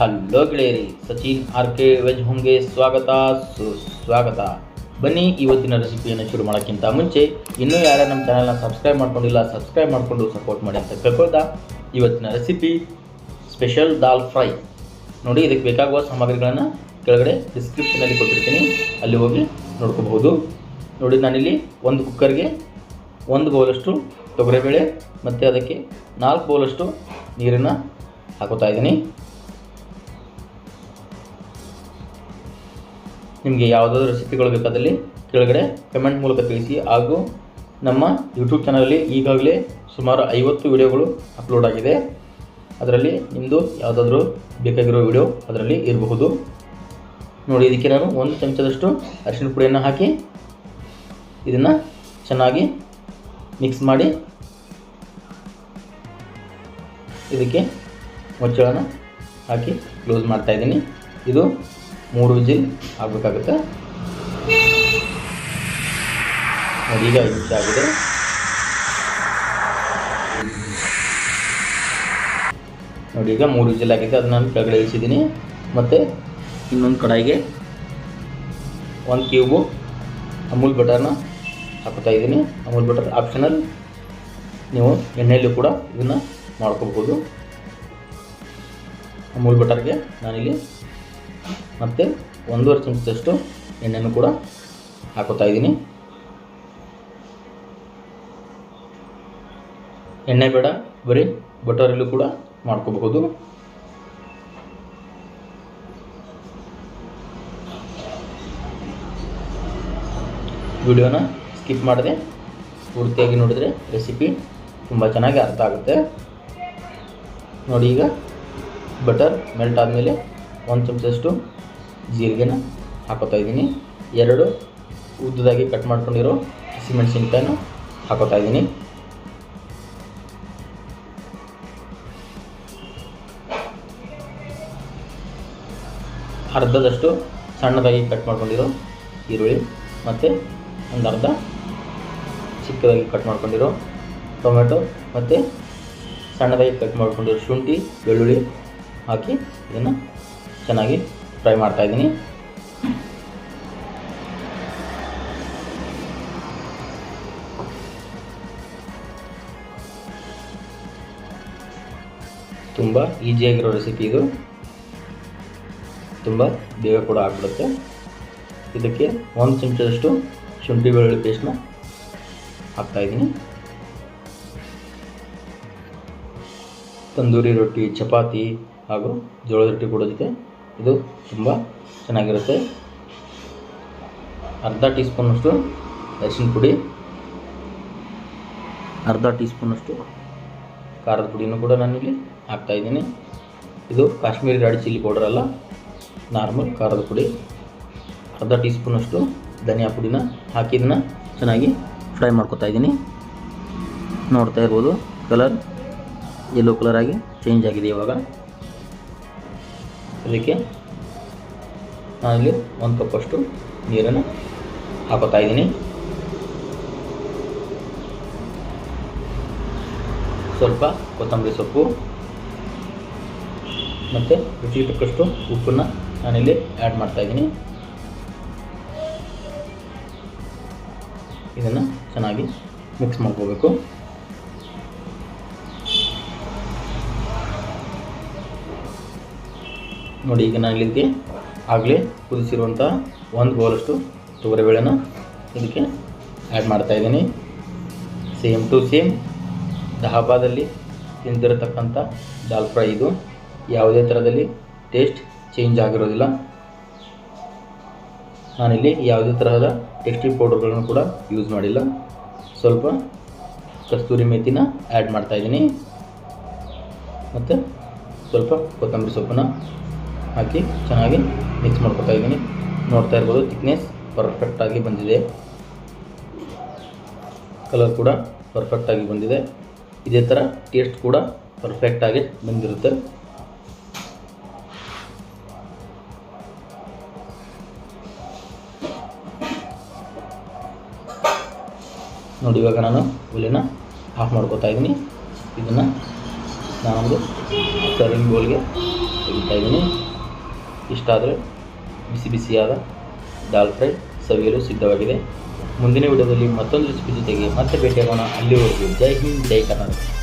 Hello ಗೆಳೆಯರಿ, Sachin, R K, veg ಹೋಮ್ಗೆ ಸ್ವಾಗತ ಸುಸ್ವಾಗತ ಬನ್ನಿ, ಇವತ್ತಿನ ರೆಸಿಪಿಯನ್ನು ಶುರು ಮಾಡೋಕ್ಕಿಂತ ಮುಂಚೆ, ಇನ್ನೂ ಯಾರೇ ನಮ್ಮ ಚಾನಲ್ನ ಸಬ್ಸ್ಕ್ರೈಬ್ ಮಾಡ್ಕೊಂಡಿಲ್ಲ ಸಬ್ಸ್ಕ್ರೈಬ್ ಮಾಡಿಕೊಂಡು ಸಪೋರ್ಟ್ ಮಾಡಿ ಅಂತ ಕೇಳ್ಕೊಳ್ತಾ, ಇವತ್ತಿನ ರೆಸಿಪಿ ಸ್ಪೆಷಲ್ ದಾಲ್ ಫ್ರೈ ನೋಡಿ, ಇದಕ್ಕೆ ಬೇಕಾಗುವ ಸಾಮಗ್ರಿಗಳನ್ನು ಕೆಳಗಡೆ ಡಿಸ್ಕ್ರಿಪ್ಷನಲ್ಲಿ ಕೊಟ್ಟಿರ್ತೀನಿ. ಅಲ್ಲಿ ಹೋಗಿ ನೋಡ್ಕೋಬಹುದು. ನೋಡಿ, ನಾನಿಲ್ಲಿ ಒಂದು ಕುಕ್ಕರ್ಗೆ ಒಂದು ಬೌಲಷ್ಟು ತೊಗರಿಬೇಳೆ ಮತ್ತು ಅದಕ್ಕೆ ನಾಲ್ಕು ಬೌಲಷ್ಟು ನೀರನ್ನು ಹಾಕೋತಾ ಇದ್ದೀನಿ. ನಿಮಗೆ ಯಾವುದಾದ್ರೂ ರೆಸಿಪಿಗಳು ಬೇಕಾದಲ್ಲಿ ಕೆಳಗಡೆ ಕಮೆಂಟ್ ಮೂಲಕ ತಿಳಿಸಿ ಹಾಗೂ ನಮ್ಮ ಯೂಟ್ಯೂಬ್ ಚಾನಲಲ್ಲಿ ಈಗಾಗಲೇ ಸುಮಾರು ಐವತ್ತು ವಿಡಿಯೋಗಳು ಅಪ್ಲೋಡ್ ಆಗಿದೆ. ಅದರಲ್ಲಿ ನಿಮ್ಮದು ಯಾವುದಾದ್ರೂ ಬೇಕಾಗಿರೋ ವಿಡಿಯೋ ಅದರಲ್ಲಿ ಇರಬಹುದು. ನೋಡಿ, ಇದಕ್ಕೆ ನಾನು ಒಂದು ಚಮಚದಷ್ಟು ಅರಿಶಿನ ಪುಡಿಯನ್ನು ಹಾಕಿ ಇದನ್ನು ಚೆನ್ನಾಗಿ ಮಿಕ್ಸ್ ಮಾಡಿ ಇದಕ್ಕೆ ಮುಚ್ಚಳನ ಹಾಕಿ ಕ್ಲೋಸ್ ಮಾಡ್ತಾ ಇದ್ದೀನಿ. ಇದು ಮೂರು ವಿಜಿಲ್ ಆಗಬೇಕಾಗುತ್ತೆ. ನೋಡಿ, ಈಗ ಐದು ಆಗಿದೆ. ನೋಡಿ, ಈಗ ಮೂರು ವಿಜಿಲ್ ಆಗಿದೆ. ಅದನ್ನ ನಾನು ಕೆಳಗಡೆ ಇಳಿಸಿದ್ದೀನಿ ಮತ್ತು ಇನ್ನೊಂದು ಕಡಾಯಿಗೆ ಒಂದು ಕ್ಯೂಬು ಅಮೂಲ್ ಬಟರ್ನ ಹಾಕ್ತಾ ಇದ್ದೀನಿ. ಅಮೂಲ್ ಬಟರ್ ಆಪ್ಷನಲ್ ನೀವು ಎಣ್ಣೆಯಲ್ಲೂ ಕೂಡ ಇದನ್ನು ಮಾಡ್ಕೋಬಹುದು. ಅಮೂಲ್ ಬಟರ್ಗೆ ನಾನಿಲ್ಲಿ ಮತ್ತು ಒಂದೂವರೆ ಚಮಚದಷ್ಟು ಎಣ್ಣೆನೂ ಕೂಡ ಹಾಕೋತಾ ಇದ್ದೀನಿ. ಎಣ್ಣೆ ಬೇಡ, ಬರೀ ಬಟರಲ್ಲೂ ಕೂಡ ಮಾಡ್ಕೋಬಹುದು. ವಿಡಿಯೋನ ಸ್ಕಿಪ್ ಮಾಡಿದೆ ಪೂರ್ತಿಯಾಗಿ ನೋಡಿದರೆ ರೆಸಿಪಿ ತುಂಬ ಚೆನ್ನಾಗಿ ಅರ್ಥ ಆಗುತ್ತೆ. ನೋಡಿ ಈಗ ಬಟರ್ ಮೆಲ್ಟ್ ಆದಮೇಲೆ ಒಂದು ಚಮಚದಷ್ಟು ಜೀರಿಗೆನ ಹಾಕೋತಾ ಇದ್ದೀನಿ. ಎರಡು, ಉದ್ದದಾಗಿ ಕಟ್ ಮಾಡ್ಕೊಂಡಿರೋ ಹಸಿಮೆಣಸಿನ್ಕಾಯನ್ನು ಹಾಕೋತಾ ಇದ್ದೀನಿ. ಅರ್ಧದಷ್ಟು ಸಣ್ಣದಾಗಿ ಕಟ್ ಮಾಡ್ಕೊಂಡಿರೋ ಈರುಳ್ಳಿ ಮತ್ತು ಒಂದು ಅರ್ಧ ಚಿಕ್ಕದಾಗಿ ಕಟ್ ಮಾಡ್ಕೊಂಡಿರೋ ಟೊಮೆಟೊ ಮತ್ತು ಸಣ್ಣದಾಗಿ ಕಟ್ ಮಾಡ್ಕೊಂಡಿರೋ ಶುಂಠಿ, ಬೆಳ್ಳುಳ್ಳಿ ಹಾಕಿ ಇದನ್ನು ಚೆನ್ನಾಗಿ ಫ್ರೈ ಮಾಡ್ತಾಯಿದ್ದೀನಿ ತುಂಬ ಈಸಿಯಾಗಿರೋ ರೆಸಿಪಿ ಇದು. ತುಂಬ ಬೇಗ ಕೂಡ ಆಗ್ಬಿಡುತ್ತೆ. ಇದಕ್ಕೆ ಒಂದು ಚಮಚದಷ್ಟು ಶುಂಠಿ ಬೆಳ್ಳುಳ್ಳಿ ಪೇಸ್ಟ್ನ ಹಾಕ್ತಾಯಿದ್ದೀನಿ ತಂದೂರಿ ರೊಟ್ಟಿ, ಚಪಾತಿ ಹಾಗೂ ಜೋಳದ ರೊಟ್ಟಿ ಕೊಡೋದಕ್ಕೆ ಇದು ತುಂಬ ಚೆನ್ನಾಗಿರುತ್ತೆ. ಅರ್ಧ ಟೀ ಸ್ಪೂನಷ್ಟು ಅರಿಶಿನ ಪುಡಿ, ಅರ್ಧ ಟೀ ಸ್ಪೂನಷ್ಟು ಖಾರದ ಪುಡಿನೂ ಕೂಡ ನಾನಿಲ್ಲಿ ಹಾಕ್ತಾಯಿದ್ದೀನಿ ಇದು ಕಾಶ್ಮೀರಿ ರೆಡ್ ಚಿಲ್ಲಿ ಪೌಡರ್ ಅಲ್ಲ, ನಾರ್ಮಲ್ ಖಾರದ ಪುಡಿ. ಅರ್ಧ ಟೀ ಸ್ಪೂನಷ್ಟು ಧನಿಯಾ ಪುಡಿನ ಹಾಕಿ ಇದನ್ನು ಚೆನ್ನಾಗಿ ಫ್ರೈ ಮಾಡ್ಕೊತಾ ಇದ್ದೀನಿ. ನೋಡ್ತಾ ಇರ್ಬೋದು, ಕಲರ್ ಯೆಲ್ಲೋ ಕಲರ್ ಆಗಿ ಚೇಂಜ್ ಆಗಿದೆ ಇವಾಗ. ಇದಕ್ಕೆ ನಾನಿಲ್ಲಿ ಒಂದು ಕಪ್ಪಷ್ಟು ನೀರನ್ನು ಹಾಕೋತಾ ಇದ್ದೀನಿ. ಸ್ವಲ್ಪ ಕೊತ್ತಂಬರಿ ಸೊಪ್ಪು ಮತ್ತು ರುಚಿಗೆ ತಕ್ಕಷ್ಟು ಉಪ್ಪನ್ನು ನಾನಿಲ್ಲಿ ಆ್ಯಡ್ ಮಾಡ್ತಾಯಿದ್ದೀನಿ ಇದನ್ನು ಚೆನ್ನಾಗಿ ಮಿಕ್ಸ್ ಮಾಡ್ಕೋಬೇಕು. ನೋಡಿ ಈಗ ನಾನು ಇಲ್ಲಿಗೆ ಆಗಲೇ ಕುದಿಸಿರುವಂಥ ಒಂದು ಬೌಲಷ್ಟು ತೊಗರಿಬೇಳೆನ ಇದಕ್ಕೆ ಆ್ಯಡ್ ಮಾಡ್ತಾಯಿದ್ದೀನಿ ಸೇಮ್ ಟು ಸೇಮ್ ದಹಾಬಾದಲ್ಲಿ ತಿಂದಿರತಕ್ಕಂಥ ದಾಲ್ ಫ್ರೈ ಇದು. ಯಾವುದೇ ಥರದಲ್ಲಿ ಟೇಸ್ಟ್ ಚೇಂಜ್ ಆಗಿರೋದಿಲ್ಲ. ನಾನಿಲ್ಲಿ ಯಾವುದೇ ತರಹದ ಟೇಸ್ಟಿ ಪೌಡರ್ಗಳನ್ನು ಕೂಡ ಯೂಸ್ ಮಾಡಿಲ್ಲ. ಸ್ವಲ್ಪ ಕಸ್ತೂರಿ ಮೇಥಿನ ಆ್ಯಡ್ ಮಾಡ್ತಾಯಿದ್ದೀನಿ ಮತ್ತು ಸ್ವಲ್ಪ ಕೊತ್ತಂಬರಿ ಸೊಪ್ಪನ್ನು ಹಾಕಿ ಚೆನ್ನಾಗಿ ಮಿಕ್ಸ್ ಮಾಡ್ಕೊತಾ ಇದ್ದೀನಿ. ನೋಡ್ತಾ ಇರ್ಬೋದು ಥಿಕ್ನೆಸ್ ಪರ್ಫೆಕ್ಟಾಗಿ ಬಂದಿದೆ. ಕಲರ್ ಕೂಡ ಪರ್ಫೆಕ್ಟಾಗಿ ಬಂದಿದೆ. ಇದೇ ಥರ ಟೇಸ್ಟ್ ಕೂಡ ಪರ್ಫೆಕ್ಟಾಗಿ ಬಂದಿರುತ್ತೆ. ನೋಡಿ, ಇವಾಗ ನಾನು ಒಲೆನ ಆಫ್ ಮಾಡ್ಕೋತಾ ಇದ್ದೀನಿ. ಇದನ್ನು ನಾನೊಂದು ಸರ್ವಿಂಗ್ ಬೋಲ್ಗೆ ತೆಗಿತಾ ಇದ್ದೀನಿ. ಇಷ್ಟ ಆದರೆ ಬಿಸಿ ಬಿಸಿಯಾದ ದಾಲ್ ಫ್ರೈ ಸವಿಯಲು ಸಿದ್ಧವಾಗಿದೆ. ಮುಂದಿನ ವಿಡಿಯೋದಲ್ಲಿ ಮತ್ತೊಂದು ರೆಸಿಪಿ ಜೊತೆಗೆ ಮತ್ತೆ ಭೇಟಿಯಾಗೋಣ. ಅಲ್ಲಿವರೆಗೂ ಜೈ ಹಿಂದ್, ಜೈ ಕರ್ನಾಟಕ.